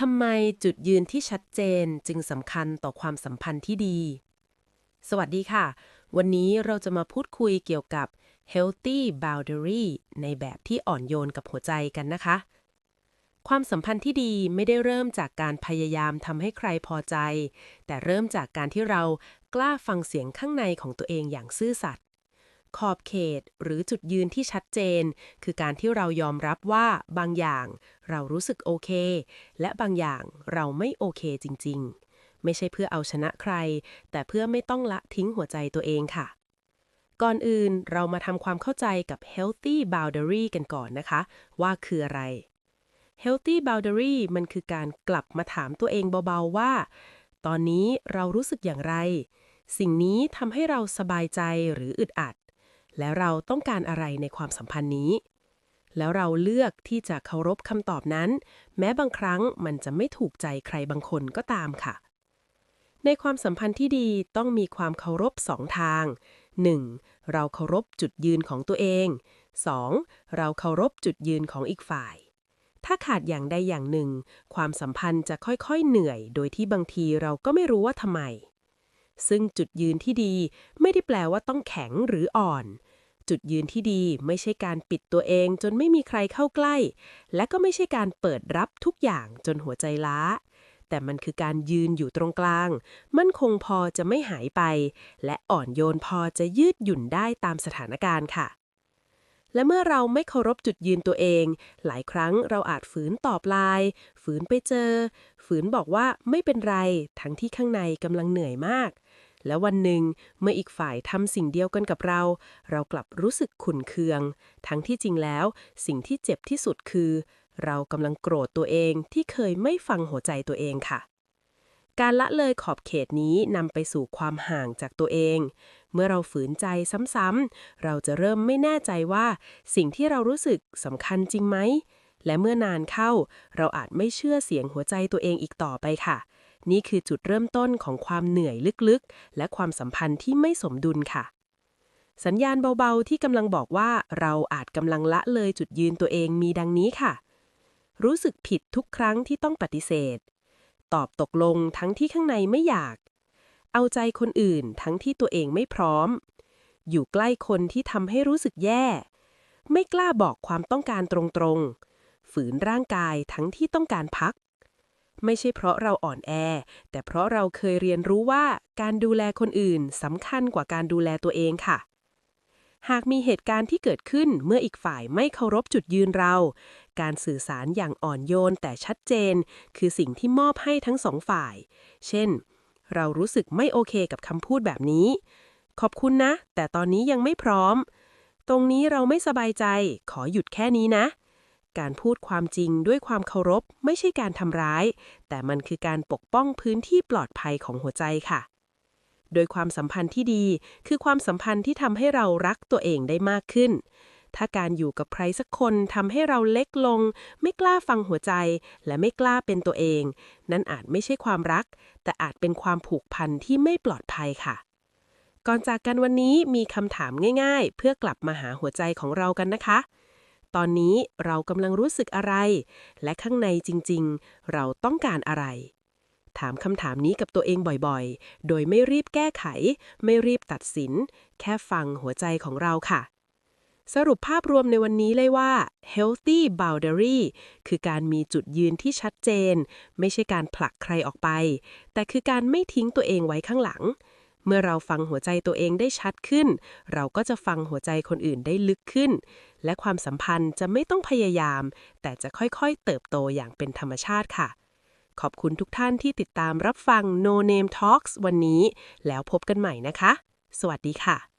ทำไมจุดยืนที่ชัดเจนจึงสำคัญต่อความสัมพันธ์ที่ดี สวัสดีค่ะ วันนี้เราจะมาพูดคุยเกี่ยวกับ healthy boundary ในแบบที่อ่อนโยนกับหัวใจกันนะคะ ความสัมพันธ์ที่ดีไม่ได้เริ่มจากการพยายามทำให้ใครพอใจ แต่เริ่มจากการที่เรากล้าฟังเสียงข้างในของตัวเองอย่างซื่อสัตย์ ขอบเขต หรือจุดยืนที่ชัดเจน คือการที่เรายอมรับว่าบางอย่างเรารู้สึกโอเค และบางอย่างเราไม่โอเคจริง ๆ ไม่ใช่เพื่อเอาชนะใคร แต่เพื่อไม่ต้องละทิ้งหัวใจตัวเองค่ะ ก่อนอื่นเรามาทำความเข้าใจกับ healthy boundary กันก่อนนะคะ ว่าคืออะไร healthy boundary มันคือการกลับมาถามตัวเองเบาๆว่า ตอนนี้เรารู้สึกอย่างไรสิ่งนี้ทำให้เราสบายใจหรืออึดอัด แล้วเราต้องการอะไรในความสัมพันธ์นี้ แล้วเราเลือกที่จะเคารพคำตอบนั้น แม้บางครั้งมันจะไม่ถูกใจใครบางคนก็ตามค่ะ ในความสัมพันธ์ที่ดีต้องมีความเคารพสองทาง 1. เราเคารพจุดยืนของตัวเอง 2. เราเคารพจุดยืนของอีกฝ่าย ถ้าขาดอย่างใดอย่างหนึ่ง ความสัมพันธ์จะค่อยๆเหนื่อย โดยที่บางทีเราก็ไม่รู้ว่าทำไมซึ่งจุดยืนที่ดีไม่ได้แปลว่าต้องแข็งหรืออ่อน จุดยืนที่ดีไม่ใช่การปิดตัวเองจนไม่มีใครเข้าใกล้ และก็ไม่ใช่การเปิดรับทุกอย่างจนหัวใจล้า แต่มันคือการยืนอยู่ตรงกลาง มั่นคงพอจะไม่หายไป และอ่อนโยนพอจะยืดหยุ่นได้ตามสถานการณ์ค่ะและเมื่อเราไม่เคารพจุดยืนตัวเอง หลายครั้งเราอาจฝืนตอบลน์ฝืนไปเจอ ฝืนบอกว่าไม่เป็นไร ทั้งที่ข้างในกำลังเหนื่อยมาก แล้ววันหนึ่งเมื่ออีกฝ่ายทำสิ่งเดียวกันกับเรา เรากลับรู้สึกขุนเคือง ทั้งที่จริงแล้ว สิ่งที่เจ็บที่สุดคือ เรากำลังโกรธตัวเองที่เคยไม่ฟังหัวใจตัวเองค่ะ การละเลยขอบเขตนี้นำไปสู่ความห่างจากตัวเอง เมื่อเราฝืนใจซ้ำๆเราจะเริ่มไม่แน่ใจว่า สิ่งที่เรารู้สึกสำคัญจริงไหมและเมื่อนานเข้า เราอาจไม่เชื่อเสียงหัวใจตัวเองอีกต่อไปค่ะ นี่คือจุดเริ่มต้นของความเหนื่อยลึกๆ และความสัมพันธ์ที่ไม่สมดุลค่ะ สัญญาณเบาๆ ที่กำลังบอกว่าเราอาจกำลังละเลยจุดยืนตัวเองมีดังนี้ค่ะ รู้สึกผิดทุกครั้งที่ต้องปฏิเสธ ตอบตกลงทั้งที่ข้างในไม่อยาก เอาใจคนอื่นทั้งที่ตัวเองไม่พร้อม อยู่ใกล้คนที่ทำให้รู้สึกแย่ ไม่กล้าบอกความต้องการตรงๆ ฝืนร่างกายทั้งที่ต้องการพัก ไม่ใช่เพราะเราอ่อนแอ แต่เพราะเราเคยเรียนรู้ว่าการดูแลคนอื่นสำคัญกว่าการดูแลตัวเองค่ะ หากมีเหตุการณ์ที่เกิดขึ้นเมื่ออีกฝ่ายไม่เคารพจุดยืนเรา การสื่อสารอย่างอ่อนโยนแต่ชัดเจน คือสิ่งที่มอบให้ทั้งสองฝ่าย เช่น เรารู้สึกไม่โอเคกับคำพูดแบบนี้ ขอบคุณนะ แต่ตอนนี้ยังไม่พร้อม ตรงนี้เราไม่สบายใจ ขอหยุดแค่นี้นะ การพูดความจริงด้วยความเคารพไม่ใช่การทำร้าย แต่มันคือการปกป้องพื้นที่ปลอดภัยของหัวใจค่ะ โดยความสัมพันธ์ที่ดี คือความสัมพันธ์ที่ทำให้เรารักตัวเองได้มากขึ้น ถ้าการอยู่กับใครสักคนทำให้เราเล็กลง ไม่กล้าฟังหัวใจ และไม่กล้าเป็นตัวเอง นั่นอาจไม่ใช่ความรัก แต่อาจเป็นความผูกพันที่ไม่ปลอดภัยค่ะก่อนจากกันวันนี้มีคำถามง่าย ๆ เพื่อกลับมาหาหัวใจของเรากันนะคะ ตอนนี้เรากำลังรู้สึกอะไร และข้างในจริงๆ เราต้องการอะไร ถามคำถามนี้กับตัวเองบ่อยๆ โดยไม่รีบแก้ไข ไม่รีบตัดสิน แค่ฟังหัวใจของเราค่ะ สรุปภาพรวมในวันนี้เลยว่า healthy boundary คือการมีจุดยืนที่ชัดเจน ไม่ใช่การผลักใครออกไป แต่คือการไม่ทิ้งตัวเองไว้ข้างหลัง เมื่อเราฟังหัวใจตัวเองได้ชัดขึ้น เราก็จะฟังหัวใจคนอื่นได้ลึกขึ้น และความสัมพันธ์จะไม่ต้องพยายาม แต่จะค่อยๆ เติบโตอย่างเป็นธรรมชาติค่ะ ขอบคุณทุกท่านที่ติดตามรับฟัง No Name Talks วันนี้ แล้วพบกันใหม่นะคะ สวัสดีค่ะ